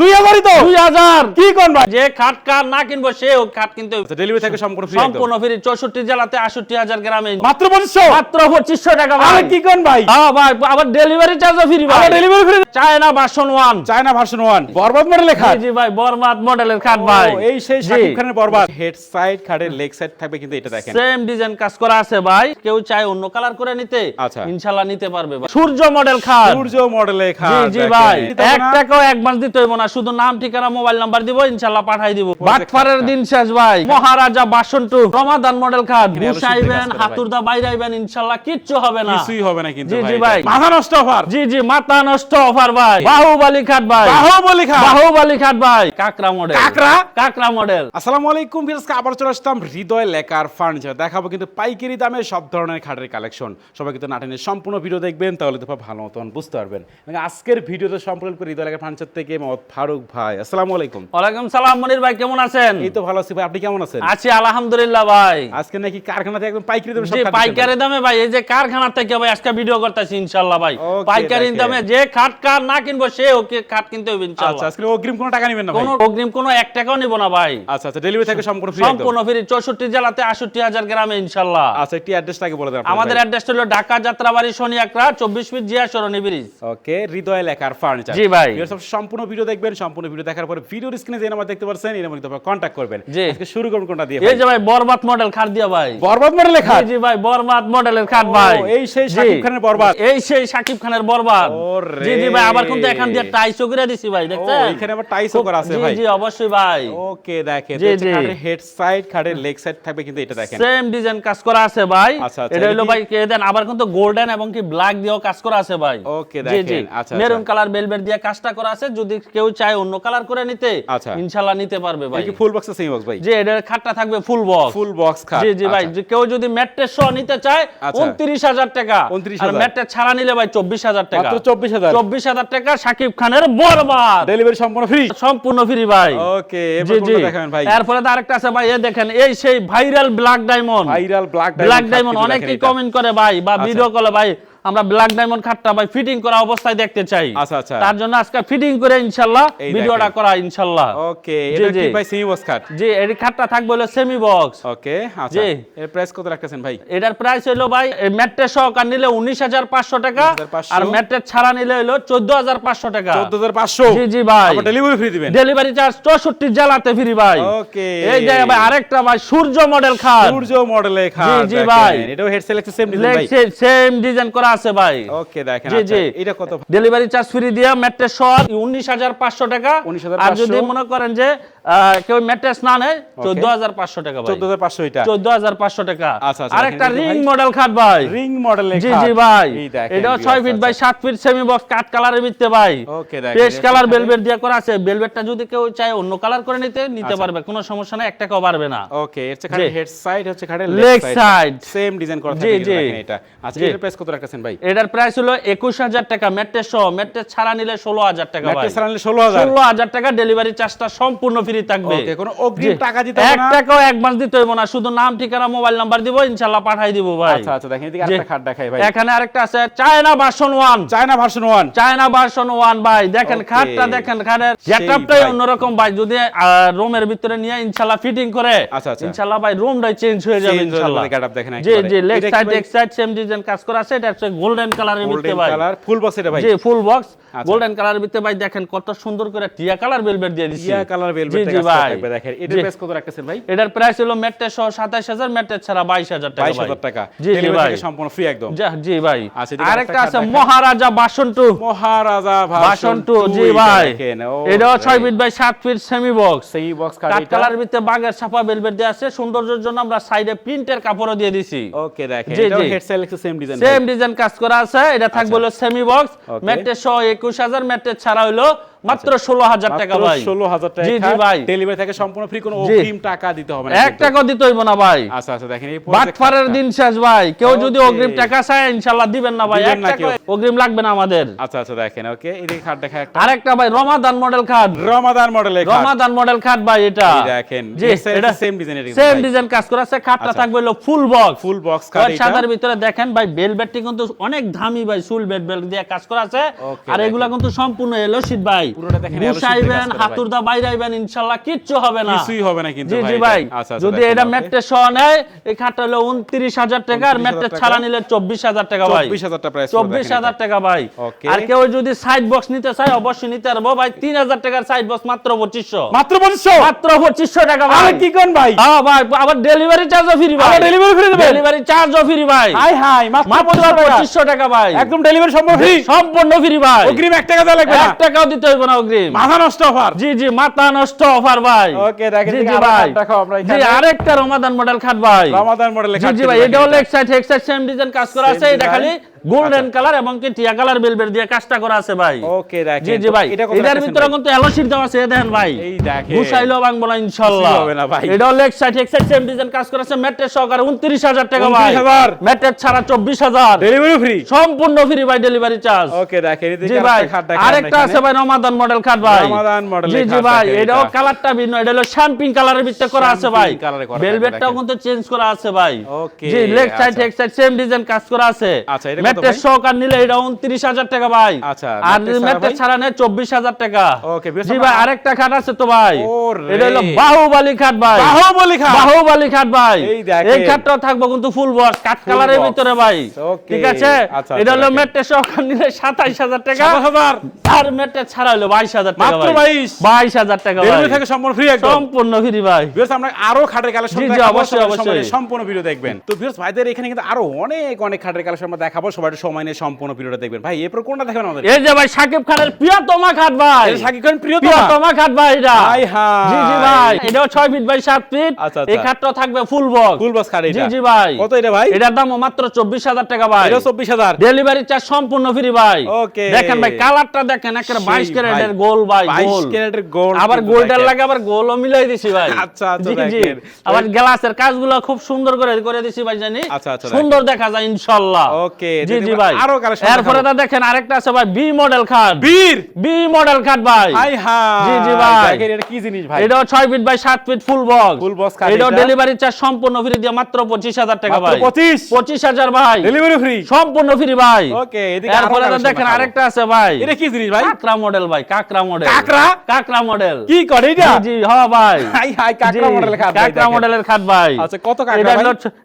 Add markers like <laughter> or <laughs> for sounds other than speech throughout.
দুই হাজারই তো। দুই হাজার। কি কোন ভাই? যে খাট কার না কিনবো সে ও খাট কিনতে ডেলিভারি থাকে সম্পূর্ণ ফ্রি সম্পূর্ণ ফ্রি চৌষট্টি জেলাতে আষট্টি হাজার গ্রামে। মাত্র পঁচিশশো? মাত্র পঁচিশশো টাকা আরে কি কোন ভাই? হ্যাঁ ভাই আবার ডেলিভারি চার্জও ফ্রি ভাই। Delivery free China version one China version one Borbaad model লেখা জি জি ভাই বরমাত মডেলের খাট ভাই। এই সেই শাকিব খানের বরবাদ। হেড সাইড খাটের লেগ সাইড থাকবে কিন্তু এটা দেখেন। সেম ডিজাইন কাজ করা আছে ভাই। কেউ চায় অন্য কালার করে নিতে আচ্ছা। ইনশাআল্লাহ নিতে পারবে ভাই। সূর্য মডেল খাট। সূর্য মডেলে খাট জি। ভাই। এক টাকাও অ্যাডভান্স দিতে হইব না। শুধু নাম ঠিকানা মোবাইল নাম্বার দিব ইনশাআল্লাহ পাঠাই দিব। বাটফারের দিন শেষ ভাই। মহারাজা বাসন্তু রমাদান মডেল আরও বুসাইবেন। হাতুরদা বাইরে আইবেন ইনশাআল্লাহ কিচ্ছু হবে না। কিছুই হবে না কিন্তু জি, জি। ভাই। মাথা নষ্ট অফার। জি জি মাথা নষ্ট অফার ভাই। বাহুবলী খাট ভাই। বাহুবলী খাট। বাহুবলী খাট ভাই। কাকরা মডেল। কাকড়া? কাকরা মডেল। আসসালামু আলাইকুম ভিউয়ার্স আবার চলে আসলাম হৃদয় লেকার ফার্নিচার। দেখাবো কিন্তু পাইকারি দামে সব ধরনের খাটের কালেকশন সবাই কিন্তু নাটেনের সম্পূর্ণ ভিডিও দেখবেন তাহলে তো ভালো মতন বুঝতে পারবেন। আজকের ভিডিওতে সম্পূর্ণ হৃদয় লেকার ফার্নিচার থেকে ফারুক ভাই আসসালামু আলাইকুম। ওয়ালাইকুম সালাম মনির ভাই কেমন আছেন? এই তো ভালো আছি ভাই আপনি কেমন আছেন? আছি আলহামদুলিল্লাহ ভাই। আজকে নাকি কারখানা থেকে একদম পাইকারি দামে সব পাইকারি দামে ভাই এই যে কারখানা থেকে ভাই আজকে ভিডিও করতেছি ইনশাআল্লাহ ভাই। পাইকারি দামে যে খাট কার না কিনবো সে ওকে খাট কিনতে হবে দিচ্ছেন। আচ্ছা আজকে অগ্রিম কোনো টাকা নেবেন না ভাই? কোনো অগ্রিম কোনো এক টাকাও নিব না ভাই। আচ্ছা আচ্ছা ডেলিভারি থাকে সম্পূর্ণ ফ্রি সম্পূর্ণ ফ্রি চৌষট্টি জেলাতে আষট্টি হাজার গ্রামে ইনশাল্লাহ আচ্ছা একটি অ্যাড্রেসটাকে বলে দেন আমাদের অ্যাড্রেস হলো ঢাকা যাত্রাবাড়ি একরা চব্বিশ feet Zia Sarani bridge okay Hridoy লেখার ফার্নিচার জি ভাই। সম্পূর্ণ ভিডিও দেখবেন সম্পূর্ণ ভিডিও দেখার পরে ভিডিওর স্ক্রিনে যে নাম্বার দেখতে পাচ্ছেন এই নাম্বারে আপনারা কন্ট্যাক্ট করবেন। আজকে শুরু করুন কোনটা দিয়ে এই যে ভাই বরবাদ মডেল খাট দিয়া ভাই। বরবাদ মডেল লেখা জি, ভাই বরবাদ মডেলের খাট ভাই। এই সেই জি। শাকিব খানের বরবাদ। এই সেই শাকিব খানের বরবাদ। জি জি ভাই আবার কিন্তু এখান দিয়ে টাইসও করে দিছি ভাই দেখছেন? ও, এখানে আবার টাইসও করা আছে ভাই। জি জি অবশ্যই ভাই। ওকে দেখেন জি। খাটের হেড সাইড খাটের লেগ সাইড থাকবে কিন্তু এটা দেখেন। সেম ডিজাইন কাজ করা আছে ভাই। আচ্ছা, আচ্ছা, এটা হলো ভাই কে দেন আবার কিন্তু গোল্ডেন এবং কি ব্ল্যাক দিয়েও কাজ করা আছে ভাই। ওকে, দেখেন, আচ্ছা, মেরুন। কালার বেলভেট দিয়ে কাজটা করা আছে। যদি কেউ চায় অন্য কালার করে নিতে আচ্ছা। ইনশাআল্লাহ নিতে পারবে ভাই। ফুল বক্স সেমি বক্স ভাই? যে এটার খাটটা থাকবে ফুল বক্স ফুল বক্স খাট জি জি ভাই আচ্ছা। যে কেউ যদি ম্যাট্রেস সহ নিতে চায় আচ্ছা। উনত্রিশ হাজার টাকা। 29,000 আর ম্যাট্রেস ছাড়া নিলে ভাই চব্বিশ হাজার টাকা। মাত্র 24,000 চব্বিশ হাজার টাকা সাকিব খানের বরবাদ। ডেলিভারি সম্পূর্ণ ফ্রি সম্পূর্ণ ফ্রি ভাই। ওকে এবার কোনটা দেখাবেন ভাই। তারপরে তো আরেকটা আছে ভাই এ দেখেন এই সেই viral black diamond viral black diamond black diamond অনেকেই কমেন্ট করে ভাই বা আচ্ছা। ভিডিও কলে ভাই আমরা ব্ল্যাক ডায়মন্ড খাটটা ভাই ফিটিং করা অবস্থায় দেখতে চাই। আচ্ছা, আচ্ছা। তার জন্য আজকে ফিটিং করে ইনশাআল্লাহ ভিডিওটা করা ইনশাআল্লাহ ওকে এটা কি ভাই সেমি বক্স খাট? জি এই খাটটা থাকবে হলো সেমি বক্স ওকে আচ্ছা এর প্রাইস কত রাখতেছেন ভাই? এটার প্রাইস হলো ভাই ম্যাট্রেস সহকার নিলে উনিশ হাজার পাঁচশো টাকা 19,500 আর ম্যাট্রেস ছাড়া নিলে হলো চোদ্দ হাজার পাঁচশো টাকা। 14500 জি জি ভাই। আবার ডেলিভারি ফ্রি দিবেন? ডেলিভারি চার্জ চৌষট্টি জেলাতে ফ্রি ভাই। ওকে এই যে ভাই আরেকটা ভাই সূর্য মডেল খাট। সূর্য মডেলে খাট জি, জি ভাই। এটাও হেড সেলেক্ট সেম ডিজাইন ভাই। সেম ডিজাইন করা আছে ভাই। ওকে দেখেন জি, আচ্ছা জি। এটা কত? ডেলিভারি চার্জ ফ্রি দিয়ে ম্যাট্রেস সহ উনিশ হাজার পাঁচশো টাকা। আর যদি মনে করেন যে কেউ ম্যাট্রেস না নেয় চোদ্দ হাজার পাঁচশো টাকা ভাই। 14500 এটা। চোদ্দ হাজার পাঁচশো টাকা। আরেকটা রিং মডেল খাট ভাই। রিং মডেলে জি জি ভাই। viewers, ছয় ফিট বাই আচ্ছা। সাত ফিট সেমি বক্স কাট কালারের ভিত্তে ভাই। ওকে দেখেন পেস্ট কালার বেলভেট দিয়ে করা আছে। বেলভেটটা যদি কেউ চায় অন্য কালার করে নিতে নিতে আচ্ছা। পারবে। কোনো সমস্যা নাই এক টাকাও পারবে না। ওকে এর খাটের জি। হেড সাইড হচ্ছে Leg leg side same design করা থাকে দেখেন এটা। আচ্ছা জি। এটার প্রাইস কত রাখতেছেন ভাই। এটার প্রাইস হলো একুশ হাজার টাকা। ম্যাট্রেস সহ ম্যাট্রেস ছাড়া নিলে ষোলো হাজার টাকা ভাই। ম্যাট্রেস আনলে 16000 ষোলো হাজার টাকা ডেলিভারি চার্জটা সম্পূর্ণ ফ্রি থাকবে। কোনো অগ্রিম টাকা দিতে এক টাকাও অ্যাডভান্স দিতে হইব না। শুধু নাম ঠিকানা মোবাইল নাম্বার দিব ইনশাল্লাহ পাঠাই দিব ভাই। আচ্ছা আচ্ছা দেখেন এদিকে। আরেকটা খাট দেখাই ভাই। এখানে আরেকটা আছে China version China version 1 China version ভাই। দেখেন খাটটা দেখেন খাটের ভাই। অন্যরকম ভাই। যদি রুমের ভিতরে নিয়ে ইনশাল্লাহ ফিটিং করে আচ্ছা, আচ্ছা। ইনশাল্লাহ ভাই রুমটাই চেঞ্জ হয়ে যাবে জি জি লেগ সাইড ভাই? এক সাইড সেম ডিজাইন কাজ করা আছে এটা হচ্ছে গোল্ডেন কালারের ভিতরে ভাই। কালার ফুল বক্স এটা ভাই। জি ফুল বক্স আচ্ছা। গোল্ডেন কালারের ভিতরে ভাই দেখেন কত সুন্দর করে টিয়া কালার বেলভেট দিয়ে দিছি। ইয়া কালার ভেলভেট জি ভাই। দেখেন। এটার প্রাইস কত রাখতেছেন ভাই? এটার প্রাইস হলো ম্যাট্রেস সহ সাতাশ হাজার ছাড়া বাইশ হাজার টাকা 22000 টাকা। জি জি ভাই। সম্পূর্ণ ফ্রি একদম। জি ভাই। আচ্ছা, আরেকটা আছে মহারাজা বাসন্তু। মহারাজা বাসন ভার্সন টু 2 জি ভাই। রে। ছয় ফিট বাই সাত ফিট সেমি বক্স সেই বক্স কাট এটা। কালারের ভিতরে বাগের ছাপা বেলভেট দেওয়া আছে। সৌন্দর্যের জন্য আমরা সাইডে প্রিন্টের কাপড়ও দিয়ে দিছি। ওকে দেখেন। জি। Head sell same design same design কাজ করা আছে এটা থাকবে হলো সেমি বক্স ম্যাটে সহ একুশ হাজার ম্যাটে ছাড়া হইল মাত্র ষোলো হাজার টাকা ভাই। ষোলো হাজার টাকা জি জি ভাই। ডেলিভারি থেকে সম্পূর্ণ ফ্রি কোনো অগ্রিম টাকা দিতে হবে না এক। টাকাও দিতে হইব না ভাই। আচ্ছা আচ্ছা দেখেন এই বাটফারের দিন শেষ ভাই। কেউ যদি অগ্রিম টাকা চায় ইনশাল্লাহ দিবেন না ভাই। এক টাকা অগ্রিম লাগবে না আমাদের। আচ্ছা আচ্ছা দেখেন ওকে খাট দেখা একটা। আরেকটা ভাই রমাদান মডেল খাট। রমাদান মডেলের খাট। রমাদান মডেল খাট ভাই এটা। দেখেন জি এটা সেম ডিজাইনের সেম ডিজাইন কাজ করা আছে। খাটটা আচ্ছা। থাকবে হলো ফুল বক্স ফুল বক্স খাট এটা। সাদার ভিতরে দেখেন ভাই বেল কিন্তু অনেক দামি ভাই সুল বেল দিয়ে কাজ করা আছে। আর এগুলা কিন্তু সম্পূর্ণ এলো শীত ভাই। ভাই। হাতুরদা বাইরাইবেন ইনশাল্লাহ কিচ্ছু হবে না। কিছুই হবে না কিন্তু জি ভাই জি এটা। ভাই যদি এটা ম্যাট্রেস সহ নেয় এই খাটটা হলো উনত্রিশ হাজার টাকা আর ম্যাট্রেস ছাড়া নিলে চব্বিশ হাজার টাকা ভাই। 24,000 টাকা price পড়বে, চব্বিশ দেখেন হাজার এটা। টাকা ভাই। আর কেউ যদি সাইড বক্স নিতে চায় অবশ্যই নিতে পারব ভাই। তিন হাজার টাকার সাইড বক্স মাত্র পঁচিশশো। মাত্র পঁচিশশো? মাত্র পঁচিশশো টাকা ভাই। আরে কি কোন ভাই? হ্যাঁ ভাই আবার ডেলিভারি চার্জও ফ্রি ভাই। আবার দিবেন? ডেলিভারি চার্জও ফ্রি ভাই। হাই হাই মাত্র মাত্র পঁচিশশো টাকা। ভাই। একদম ডেলিভারি ফ্রি সম্পূর্ণ ফ্রি ভাই। অগ্রিম এক টাকা দেওয়া লাগবে না। টাকাও দিতে হইব না অগ্রিম মাথা নষ্ট অফার। জি জি মাথা নষ্ট অফার ভাই। ওকে দেখেন জি ভাই। জি আরেকটা রমাদান মডেল খাট ভাই। রমাদান মডেল খাট জি ভাই এটা হলো এক সাইড এক সাইড সেম ডিজাইন কাজ করা আছে এটা খালি গোল্ডেন কালার এবং কি টিয়া কালার বেলবেট দিয়ে কাজটা করা আছে ভাই। ওকে দেখেন। জি জি ভাই। এটার ভিতরে? কিন্তু এলোশিট দেওয়া আছে এই দেখেন ভাই। এই দেখেন। গুছাইলো ভাঙবো না ইনশাআল্লাহ হবে না ভাই। এটা এক সাইড এক সাইড সেম ডিজাইন কাজ করা আছে ম্যাট্রেস সহকারে 29000 টাকা ভাই। 29,000 ম্যাট্রেস ছাড়া 24000 ডেলিভারি ফ্রি সম্পূর্ণ ফ্রি ভাই ডেলিভারি চার্জ ওকে দেখেন এদিকে জি আরেকটা ভাই। আরেকটা আছে ভাই রমাদান মডেল খাট ভাই। রমাদান model জি জি ভাই এটাও এটা। কালারটা ভিন্ন এটা হলো শ্যাম্পিং কালারের ভিতরে করা আছে ভাই। ভেলভেটটাও কিন্তু চেঞ্জ করা আছে ভাই। Okay, জি লেগ সাইড আচ্ছা। এক সাইড সেম ডিজাইন কাজ করা আছে। আচ্ছা, ম্যাট্রেস সহকার নিলে এটা 29000 টাকা ভাই। আচ্ছা, আর ম্যাট্রেস ছাড়া নেয় 24000 টাকা। জি ভাই আরেকটা খাট আছে তো ভাই। এটা হলো বাহুবলী খাট ভাই। বাহুবলী খাট। বাহুবলী খাট ভাই। এই থাকব কিন্তু ফুল বক্স কাট কালারের ভিতরে ভাই। ঠিক আছে? আচ্ছা, এটা হলো ম্যাট্রেস সহকার নিলে 27000 টাকা। 7000 আর ম্যাট্রেস ছাড়া হলো 22000 টাকা মাত্র ভাই। 22 22000 টাকা ভাই। থেকে সম্পূর্ণ ফ্রি একদম? সম্পূর্ণ ফ্রি ভাই। ভিউয়ার্স আমরা আরও খাটের কালেকশন অবশ্যই, অবশ্যই। সম্পূর্ণ ভিডিও দেখবেন। তো ভিউয়ার্স ভাইদের এখানে কিন্তু আরও অনেক অনেক খাটের কালেকশন আমরা দেখাবো। সবাই একটু সময় নিয়ে সম্পূর্ণ ভিডিওটা দেখবেন। ভাই এরপর কোনটা দেখবেন আমাদের? এই যে ভাই সাকিব খানের প্রিয়তমা খাট ভাই। এটা সাকিব খান প্রিয় তো প্রিয়তমা খাট ভাই এটা। High high. জি জি ভাই এটাও 6 ফিট বাই 7 ফিট। আচ্ছা, এই আচ্ছা। খাটটাও থাকবে ফুল বক্স ফুল বক্স খাট এটা। জি জি ভাই। কত এটা ভাই? এটার দাম মাত্র 24000 টাকা ভাই। এটা 24000 ডেলিভারি চার্জ সম্পূর্ণ ফ্রি ভাই। Okay. দেখেন ভাই কালারটা দেখেন একেবারে 22 ক্যারেটের ভাই। গোল ভাই 22 গোল ক্যারেটের গোল আবার গোল্ডের লাগে আবার গোলও মিলাই দিছি ভাই। আচ্ছা, আচ্ছা, জি আবার গ্লাসের কাজগুলো খুব সুন্দর করে করে দিছি ভাই জানি। আচ্ছা, আচ্ছা, সুন্দর দেখা যায় ইনশাআল্লাহ Okay, জি জি ভাই। আরও collection এরপরে দেখাবো। দেখেন আরেকটা আছে ভাই বি মডেল খাট। বীর! বি মডেল খাট ভাই। হাই হাই। জি, জি ভাই। দেখেন এটা কি জিনিস ভাই? এটাও 6 feet by 7 feet full box Full box খাট এটা। ডেলিভারি চার্জ সম্পূর্ণ ফ্রি দিয়ে মাত্র 25000 টাকা ভাই। 25 25000 ভাই। ডেলিভারি ফ্রি সম্পূর্ণ ফ্রি ভাই। ওকে এদিকে এরপরে তো দেখেন আরেকটা আছে ভাই। এটা কি জিনিস ভাই? কাকরা মডেল ভাই কাকরা মডেল? কাকরা মডেল কি করে এটা? জি জি হ্যাঁ ভাই। <laughs> হাই হাই কাকড়া জি, মডেলের খাট ভাই মডেলের খাট ভাই। আচ্ছা, কত কাকড়া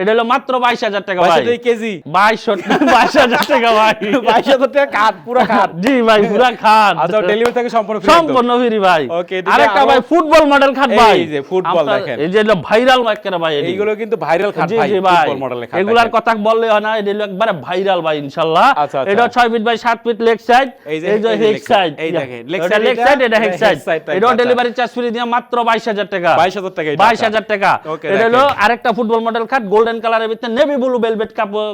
এটা হলো মাত্র 22000 টাকা ভাই। ভাই সেটা কেজি। 22 <laughs> <laughs> 22000 টাকা ভাই 22000 টাকা কাঠ পুরো খাট জি ভাই পুরা খাট আচ্ছা ডেলিভারি থেকে সম্পূর্ণ ফ্রি সম্পূর্ণ ফ্রি ভাই। এদিকে আরেকটা ভাই ফুটবল মডেল খাট এই যে ফুটবল দেখেন। এই যে ভাইরাল ভাই এইগুলো কিন্তু ভাইরাল খাট ভাই ফুটবল মডেলের খাট এগুলার কথা বললে হয় না এটা একবারে ভাইরাল ভাই ইনশাআল্লাহ আচ্ছা, আচ্ছা। এটা 6 feet by 7 feet leg side এই যে- হেক সাইড এই দেখেন, এটা লেগ সাইড এটা? এটা হেক সাইড side টা এটাও একটা। ডেলিভারি চার্জ ফ্রি দিয়ে মাত্র 22000 টাকা। 22000 টাকা এটা। 22000 টাকা। এটা হলো আরেকটা ফুটবল মডেল খাট গোল্ডেন কালারের ভিতরে নেভি ব্লু ভেলভেট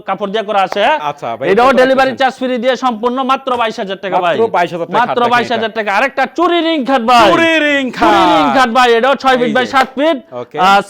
কাপড় দিয়ে করা আছে। আচ্ছা, ভাই, এটাও ডেলিভারি চার্জ ফ্রি দিয়ে সম্পূর্ণ মাত্র 22000 টাকা ভাই। মাত্র 22,000 টাকা মাত্র 22000 টাকা। আরেকটা চুরি রিং খাট ভাই। চুরি ring চুরি রিং খাট। খাট ভাই এটাও 6 feet by 7 feet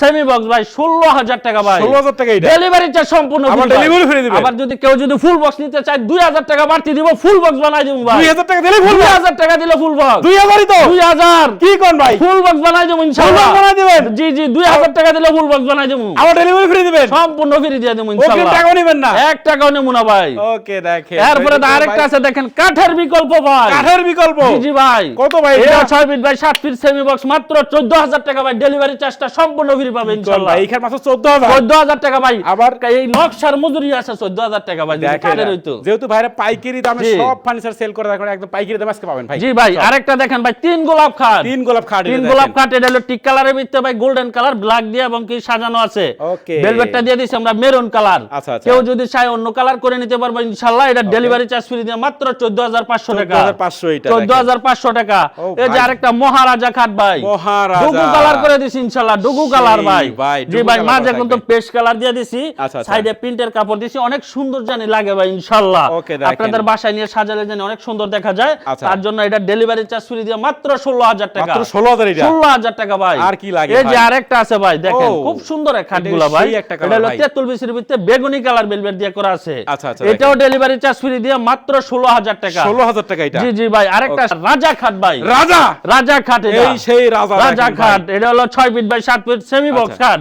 semi box ভাই 16000 টাকা ভাই। 16000 টাকা এটা। ডেলিভারি চার্জ সম্পূর্ণ আবার delivery দিবেন? আবার যদি কেউ যদি ফুল বক্স নিতে চায় 2000 টাকা বাড়তি দিব ফুল বক্স বানাই দিব ভাই। 2000 টাকা দিলে ফুল 2000 টাকা দিলে ফুল বক্স 2000ই তো। 2000 কি কোন ভাই? ফুল বক্স বানাই দেবো ইনশাআল্লাহ box বানাই দিবেন? জি জি 2000 টাকা দিলে ফুল বক্স বানাই দেবো। আবার ডেলিভারি ফ্রি দিবেন। সম্পূর্ণ ফ্রি দিয়ে দেবো ওকে ইনশাআল্লাহ। টাকাও নেবেন না। এক টাকাও নেব না ভাই। ওকে দেখেন। এরপরে তো ভাই, আরেকটা আছে দেখেন কাঠের বিকল্প ভাই। কাঠের বিকল্প? জি জি ভাই। কত ভাই এটা? এটা? 6 feet by 7 feet semi box মাত্র 14000 টাকা ভাই। ডেলিভারি চার্জটা সম্পূর্ণ ফ্রি পাবে কোন ইনশাআল্লাহ ভাই এখানে মাত্র 14000 14000 টাকা ভাই। আবার এই নকশার মজুরি আছে 14000 টাকা ভাই কাঠের হইতো। যেহেতু ভাইরা পাইকারি দামে সব ফার্নিচার সেল করে দেখেন একদম পাইকারি দামে আজকে পাবেন ভাই। জি ভাই আরেকটা দেখেন ভাই তিন গোলাপ খাট। তিন গোলাপ খাট তিন গোলাপ। কাঠ এটা হলো টিক কালারের ভিতরে ভাই গোল্ডেন কালার ব্ল্যাক দিয়ে এবং কি সাজানো আছে। Okay. ভেলভেটটা দিয়ে দিছি আমরা মেরুন কালার আচ্ছা, আচ্ছা। কেউ যদি চায় অন্য কালার করে নিতে পারবে ইনশাআল্লাহ। এটা ডেলিভারি চার্জ ফ্রি দিয়ে মাত্র 14500 টাকা। 14500 এটা 14500 টাকা। এই যে আরেকটা মহারাজা খাট ভাই। মহারাজা। ডুগু কালার করে দিছি ইনশাআল্লাহ ডুগু কালার ভাই। জি ভাই মাঝে কিন্তু থাকবে। পেস্ট কালার দিয়ে দিছি। আচ্ছা, আচ্ছা। সাইডে প্রিন্টের কাপড় দিছি। অনেক সুন্দর জানি লাগে ভাই ইনশাআল্লাহ। আপনাদের বাসায় নিয়ে সাজালে জানি অনেক সুন্দর দেখা যায়। আচ্ছা। তার জন্য এটা ডেলিভারি চার্জ ফ্রি দিয়ে মাত্র 16000 টাকা। মাত্র 16000 এটা? ষোলো হাজার টাকা ভাই। আর কি লাগে এই যে আরেকটা আছে ভাই দেখেন। খুব সুন্দর এক খাটগুলা ভাই। একটা এটা হলো। তেঁতুল বিচির ভিতরে বেগুনি কালার বেলভেট দিয়ে করা আছে। আচ্ছা, এটাও ডেলিভারি চার্জ ফ্রি দিয়ে মাত্র ষোলো হাজার টাকা। 16000 টাকা এটা। জি জি ভাই আরেকটা রাজা খাট ভাই। রাজা? রাজা খাট এটা। এই সেই রাজা রাজা খাট এটা হলো ছয় ফিট বাই সাত ফিট সেমি বক্স খাট.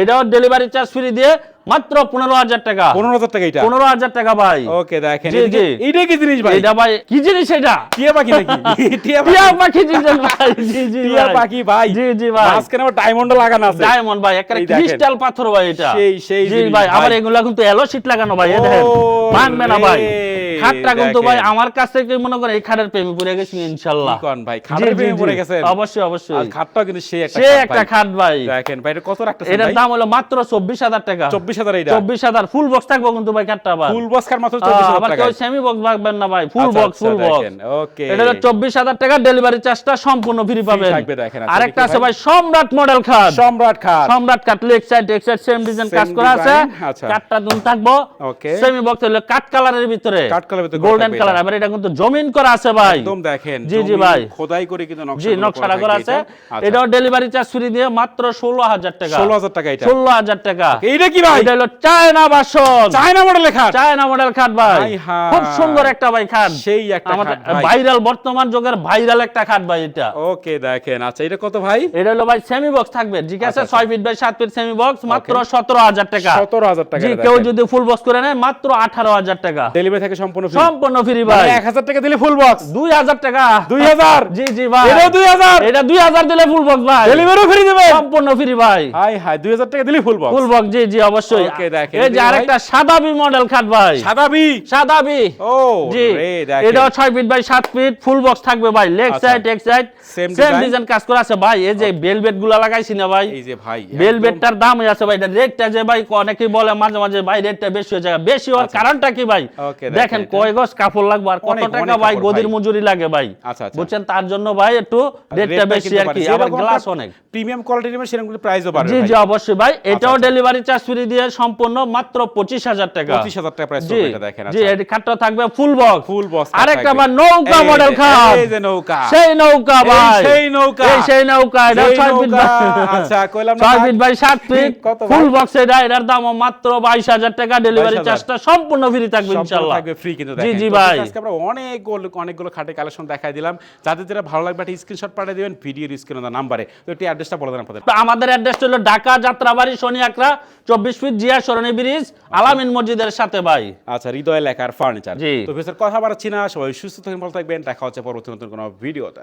এটাও ডেলিভারি চার্জ ফ্রি দিয়ে মাত্র পনেরো হাজার টাকা। পনেরো হাজার টাকা এটা পনেরো হাজার টাকা ভাই। ওকে দেখেন। এইটা কি জিনিস ভাই? এটা ভাই কি জিনিস এটা? টিয়া পাখি নাকি? <laughs> টিয়া পাখি। জিনিস ভাই। জি জি টিয়া। পাখি ভাই। জি জি ভাই। আজকে আমার ডায়মন্ড লাগানো আছে। ডায়মন্ড ভাই একটা ক্রিস্টাল পাথর ভাই এটা। সেই- সেই জি ভাই। আবার এগুলা কিন্তু এলো শীট লাগানো ভাই এ দেখেন। ভাঙবে না ভাই। খাটটা কিন্তু ভাই আমার কাছ থেকে মনে করেন এই খাটের প্রেমে পড়ে গেছি ইনশাআল্লাহ কি কন ভাই? খাটের প্রেমে পড়ে গেছেন? অবশ্যই অবশ্যই। আর খাটটাও কিন্তু সেই একটা সে খাট একটা খাট ভাই। দেখেন ভাই এটা কত রাখতেছেন এটার দাম হলো মাত্র চব্বিশ হাজার টাকা। চব্বিশ হাজার এইটা? চব্বিশ হাজার। ফুল বক্স থাকব কিন্তু ভাই খাটটা আবার। ফুল বক্স খাট মাত্র আহ, চব্বিশ হাজার আবার কেউ সেমি বক্স ভাববেন না ভাই। ফুল আচ্ছা, বক্স আচ্ছা, ফুল বক্স okay। এটা হলো চব্বিশ হাজার টাকা। ডেলিভারি চার্জটা সম্পূর্ণ ফ্রি পাবেন। আচ্ছা, আরেকটা আছে ভাই। সম্রাট মডেল খাট। সম্রাট খাট। সম্রাট কাট লেগ সাইড এক সাইড সেম ডিজাইন কাজ করা আছে। আচ্ছা। দুন থাকব. সেমি বক্স হলো কাট কালারের ভিতরে। কাঠ কালারের ভিতরে গোল্ডেন কালার আবার এটা কিন্তু জমিন করা আছে ভাই। একদম দেখেন জি, জি ভাই। খোদাই করে কিন্তু নকশা জি নকশাটা করা আছে। এটাও ডেলিভারি চার্জ ফ্রি দিয়ে মাত্র ষোলো হাজার টাকা। ষোলো হাজার টাকা এটা। ষোলো হাজার টাকা। এইটা কি ভাই? এটা হলো চায়না বাসন চায়না মডেলের খাট। চায়না মডেল খাট ভাই। হাই হাই। খুব সুন্দর একটা ভাই খাট। সেই একটা আমাদের ভাইরাল বর্তমান যুগের ভাইরাল একটা খাট ভাই এটা। ওকে দেখেন। আচ্ছা এটা কত ভাই? এটা হলো ভাই সেমি বক্স থাকবে। ঠিক আছে আচ্ছা, আচ্ছা। ছয় ফিট বাই সাত ফিট সেমি বক্স মাত্র সতেরো হাজার টাকা। সতেরো হাজার টাকা জি কেউ যদি ফুল বক্স করে নেয় মাত্র আঠারো হাজার টাকা। ডেলিভারি থাকে সম্পূর্ণ ফ্রি সম্পূর্ণ ফ্রি ভাই। এক হাজার টাকা দিলে ফুল বক্স দুই হাজার টাকা। দুই হাজার। জি জি ভাই। দুই হাজার। এটা দুই হাজার দিলে ফুল বক্স ভাই। ডেলিভারিও ফ্রি দেবেন সম্পূর্ণ ফ্রি ভাই। হাই হাই দুই হাজার টাকা দিলে ফুল বক্স ফুল বক্স জি জি অবশ্যই। Okay, দেখেন, এই যে। আরেকটা সাদাবি মডেল খাট ভাই। সাদাবি সাদাবি ও জি। রে দেখেন। এটাও ছয় ফিট বাই সাত ফিট ফুল বক্স থাকবে ভাই। লেগ আচ্ছা। সাইড এক সাইড সেম ডিজাইন কাজ করা আছে ভাই। এই যে বেলভেটগুলা লাগাইছি না ভাই। এই যে ভাই বেলভেটটার দাম আছে ভাই। এটা রেটটা যে ভাই অনেকেই বলে মাঝে মাঝে ভাই রেটটা বেশি হয়ে যায়। বেশি হওয়ার কারণটা কি ভাই? দেখেন কয় গজ কাপড় লাগবে আর কত টাকা ভাই গদির মজুরি লাগে ভাই? আচ্ছা, আচ্ছা। বুঝছেন? তার জন্য ভাই একটু রেটটা বেশি আর কি আবার গ্লাস অনেক। প্রিমিয়াম কোয়ালিটি নেবেন সেরকম প্রাইসও বাড়বে জি জি অবশ্যই ভাই। এটাও আচ্ছা। ডেলিভারি চার্জ ফ্রি দিয়ে সম্পূর্ণ মাত্র পঁচিশ হাজার টাকা। 25,000 টাকা প্রাইস এটা দেখেন জি খাটটা থাকবে ফুল বক্স ফুল বক্স আরেকটা আবার নৌকা মডেল খাট। এই যে নৌকা। সেই নৌকা ভাই। সেই নৌকা। এই সেই নৌকা এটা সেই ছয় ফিট আচ্ছা, কইলাম না ফিট সাত ফিট ফুল বক্স এটা এটার দাম মাত্র বাইশ হাজার টাকা। ডেলিভারি 22,000 চার্জটা সম্পূর্ণ ফ্রি থাকবে ফ্রি কিন্তু জি দেখেন। জি ভাই। আজকে আমরা অনেকগুলো অনেকগুলো খাটে কালেকশন দেখাই দিলাম। যাদের যেটা ভালো লাগবে একটা স্ক্রিনশট পাঠিয়ে দিবেন ভিডিওর স্ক্রিনে নাম্বারে তো একটি অ্যাড্রেসটা বলে দেন আপনাদের। তো আমাদের অ্যাড্রেসটা হলো ঢাকা যাত্রাবাড়ি শনি আকরা চব্বিশ ফিট জিয়া সরণি ব্রিজ আলামিন মসজিদের সাথে ভাই। আচ্ছা হৃদয় লেখার ফার্নিচার। তো ফেসের কথা বাড়াচ্ছি না সবাই সুস্থ থাকেন ভালো থাকবেন। দেখা হচ্ছে পরবর্তী নতুন কোনো ভিডিওতে